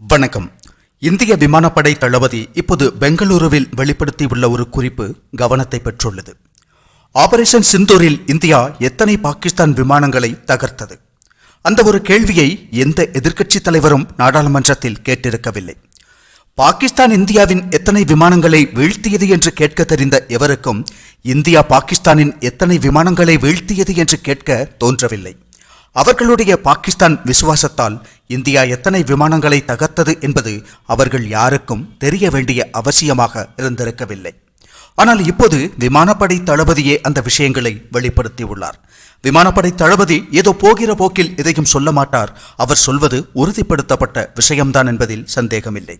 வணக்கம். இந்திய விமானப்படை தளபதி இப்போது பெங்களூருவில் வெளிப்படுத்தியுள்ள ஒரு குறிப்பு கவனத்தை பெற்றுள்ளது. ஆபரேஷன் சிந்தூரில் இந்தியா எத்தனை பாகிஸ்தான் விமானங்களை தகர்த்தது? அந்த ஒரு கேள்வியை எந்த எதிர்க்கட்சி தலைவரும் நாடாளுமன்றத்தில் கேட்டிருக்கவில்லை. பாகிஸ்தான் இந்தியாவின் எத்தனை விமானங்களை வீழ்த்தியது என்று கேட்க தெரிந்த எவருக்கும் இந்தியா பாகிஸ்தானின் எத்தனை விமானங்களை வீழ்த்தியது என்று கேட்க தோன்றவில்லை. அவர்களுடைய பாகிஸ்தான் விசுவாசத்தால் இந்தியா எத்தனை விமானங்களை தகர்த்தது என்பது அவர்கள் யாருக்கும் தெரிய வேண்டிய அவசியமாக இருந்திருக்கவில்லை. ஆனால் இப்போது விமானப்படை தளபதியே அந்த விஷயங்களை வெளிப்படுத்தியுள்ளார். விமானப்படை தளபதி ஏதோ போகிற போக்கில் எதையும் சொல்ல மாட்டார். அவர் சொல்வது உறுதிப்படுத்தப்பட்ட விஷயம்தான் என்பதில் சந்தேகமில்லை.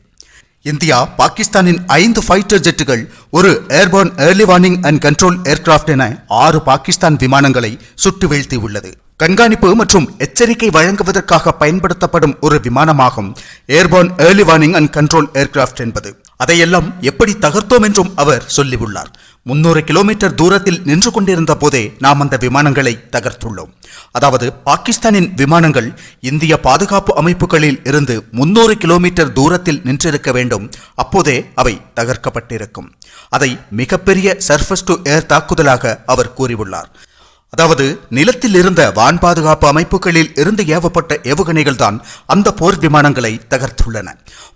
இந்தியா பாகிஸ்தானின் ஐந்து ஃபைட்டர் ஜெட்டுகள் ஒரு airborne early warning and control aircraft என ஆறு பாகிஸ்தான் விமானங்களை சுட்டு வீழ்த்தியுள்ளது. கண்காணிப்பு மற்றும் எச்சரிக்கை வழங்குவதற்காக பயன்படுத்தப்படும் ஒரு விமானமாகும். Airborne early warning and control aircraft என்பது. அதையெல்லாம் எப்படி தகர்த்தோம் என்றும் அவர் சொல்லியுள்ளார். முன்னூறு கிலோமீட்டர் தூரத்தில் நின்று கொண்டிருந்த போதே நாம் அந்த விமானங்களை தகர்த்துள்ளோம். அதாவது பாகிஸ்தானின் விமானங்கள் இந்திய பாதுகாப்பு அமைப்புகளில் இருந்து முன்னூறு கிலோமீட்டர் தூரத்தில் நின்றிருக்க வேண்டும். அப்போதே அவை தகர்க்கப்பட்டிருக்கும். அதை மிகப்பெரிய சர்ஃபஸ் டு ஏர் தாக்குதலாக அவர் கூறியுள்ளார். அதாவது நிலத்தில் இருந்த வான் பாதுகாப்பு அமைப்புகளில் இருந்து ஏவப்பட்ட ஏவுகணைகள் தான் அந்த போர் விமானங்களை தகர்த்துள்ளன.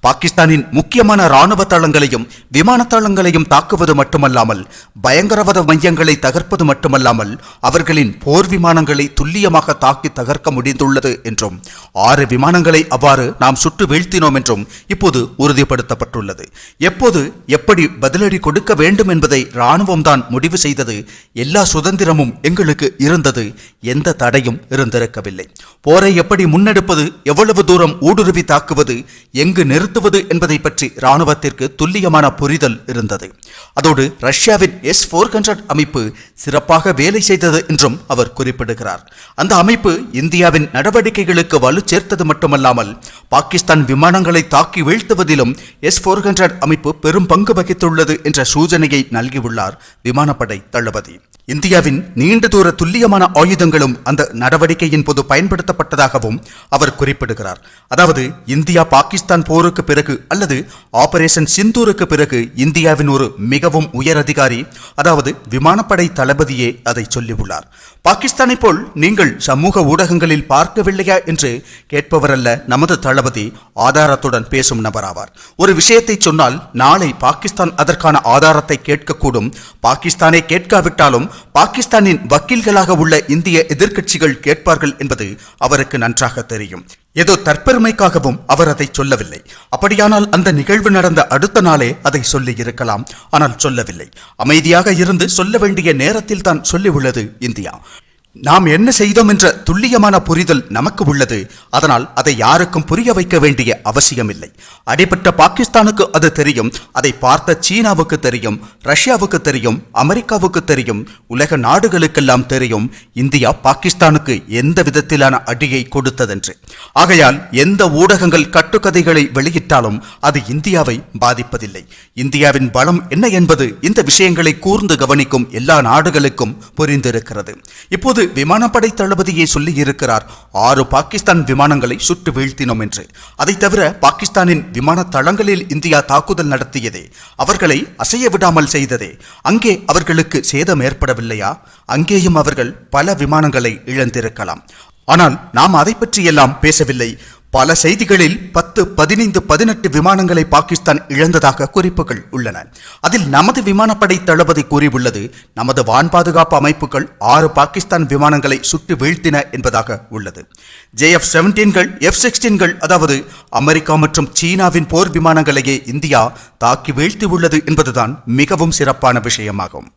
பாகிஸ்தானின் முக்கியமான ராணுவ தளங்களையும் விமான தளங்களையும் தாக்குவது மட்டுமல்லாமல் பயங்கரவாத மையங்களை தகர்ப்பது மட்டுமல்லாமல் அவர்களின் போர் விமானங்களை துல்லியமாக தாக்கி தகர்க்க முடிந்துள்ளது என்றும் ஆறு விமானங்களை அவ்வாறு நாம் சுட்டு வீழ்த்தினோம் என்றும் இப்போது உறுதிப்படுத்தப்பட்டுள்ளது. எப்போது எப்படி பதிலடி கொடுக்க வேண்டும் என்பதை இராணுவம்தான் முடிவு செய்தது எல்லா சுதந்திரமும் எங்களுக்கு இருந்தது. எந்த தடையும் இருந்திருக்கவில்லை. போரை எப்படி முன்னெடுப்பது எவ்வளவு தூரம் ஊடுருவி தாக்குவது எங்கு நிறுத்துவது என்பதை பற்றி இராணுவத்திற்கு துல்லியமான புரிதல் இருந்தது. அதோடு ரஷ்யாவின் எஸ் போர் ஹண்ட்ரட் அமைப்பு சிறப்பாக வேலை செய்தது என்றும் அவர் குறிப்பிடுகிறார். அந்த அமைப்பு இந்தியாவின் நடவடிக்கைகளுக்கு வலு சேர்த்தது மட்டுமல்லாமல் பாகிஸ்தான் விமானங்களை தாக்கி வீழ்த்துவதிலும் எஸ் போர் ஹண்ட்ரட் அமைப்பு பெரும் பங்கு வகித்துள்ளது என்ற சூச்சனையை நல்கியுள்ளார் விமானப்படை தளபதி. இந்தியாவின் நீண்ட தூர துல்லியமான ஆயுதங்களும் அந்த நடவடிக்கையின் போது பயன்படுத்தப்பட்டதாகவும் அவர் குறிப்பிடுகிறார். அதாவது இந்தியா பாகிஸ்தான் போருக்கு பிறகு அல்லது ஆபரேஷன் சிந்தூருக்கு பிறகு இந்தியாவின் ஒரு மிகவும் உயர் அதிகாரி அதாவது விமானப்படை தளபதியே அதை சொல்லியுள்ளார். பாகிஸ்தானை போல் நீங்கள் சமூக ஊடகங்களில் பார்க்கவில்லையா? என்று கேட்பவரல்ல நமது தளபதி ஆதாரத்துடன் பேசும் நபராவார். ஒரு விஷயத்தை சொன்னால் நாளை பாகிஸ்தான் அதற்கான ஆதாரத்தை கேட்கக்கூடும். பாகிஸ்தானை கேட்காவிட்டாலும் பாகிஸ்தானின் வக்கீல்களாக உள்ள இந்திய எதிர்க்கட்சிகள் கேட்பார்கள் என்பது அவருக்கு நன்றாக தெரியும். ஏதோ தற்பெருமைக்காகவும் அவர் அதை சொல்லவில்லை. அப்படியானால் அந்த நிகழ்வு நடந்த அடுத்த நாளே அதை சொல்லி இருக்கலாம். ஆனால் சொல்லவில்லை. அமைதியாக இருந்து சொல்ல வேண்டிய நேரத்தில் தான் சொல்லி உள்ளது இந்தியா. நாம் என்ன செய்தோம் என்ற துல்லியமான புரிதல் நமக்கு உள்ளது. அதனால் அதை யாருக்கும் புரிய வைக்க வேண்டிய அவசியமில்லை. அடிபட்ட பாகிஸ்தானுக்கு அது தெரியும் அதை பார்த்த சீனாவுக்கு தெரியும் ரஷ்யாவுக்கு தெரியும் அமெரிக்காவுக்கு தெரியும் உலக நாடுகளுக்கெல்லாம் தெரியும் இந்தியா பாகிஸ்தானுக்கு எந்த விதத்திலான அடியை கொடுத்ததென்று. ஆகையால் எந்த ஊடகங்கள் கட்டுக்கதைகளை வெளியிட்டாலும் அது இந்தியாவை பாதிப்பதில்லை. இந்தியாவின் பலம் என்ன என்பது இந்த விஷயங்களை கூர்ந்து கவனிக்கும் எல்லா நாடுகளுக்கும் புரிந்திருக்கிறது. இப்போது விமானப்படை தளபதியே சொல்லியிருக்கிறார் ஆறு பாகிஸ்தான் விமானங்களை சுட்டு வீழ்த்தினோம் என்று. அதைத் தவிர பாகிஸ்தானின் விமான தளங்களில் இந்தியா தாக்குதல் நடத்தியதே அவர்களை அசைய விடாமல் செய்ததே. அங்கே அவர்களுக்கு சேதம் ஏற்படவில்லையா? அங்கேயும் அவர்கள் பல விமானங்களை இழந்திருக்கலாம். ஆனால் நாம் அதை பற்றியெல்லாம் பேசவில்லை. பல செய்திகளில் பத்து பதினைந்து பதினெட்டு விமானங்களை பாகிஸ்தான் இழந்ததாக குறிப்புகள் உள்ளன. அதில் நமது விமானப்படை தளபதி கூறியுள்ளது நமது வான் பாதுகாப்பு அமைப்புகள் ஆறு பாகிஸ்தான் விமானங்களை சுட்டு வீழ்த்தின என்பதாக உள்ளது. ஜே எஃப் செவன்டீன்கள் எஃப் சிக்ஸ்டீன்கள் அதாவது அமெரிக்கா மற்றும் சீனாவின் போர் விமானங்களையே இந்தியா தாக்கி வீழ்த்தியுள்ளது என்பதுதான் மிகவும் சிறப்பான விஷயமாகும்.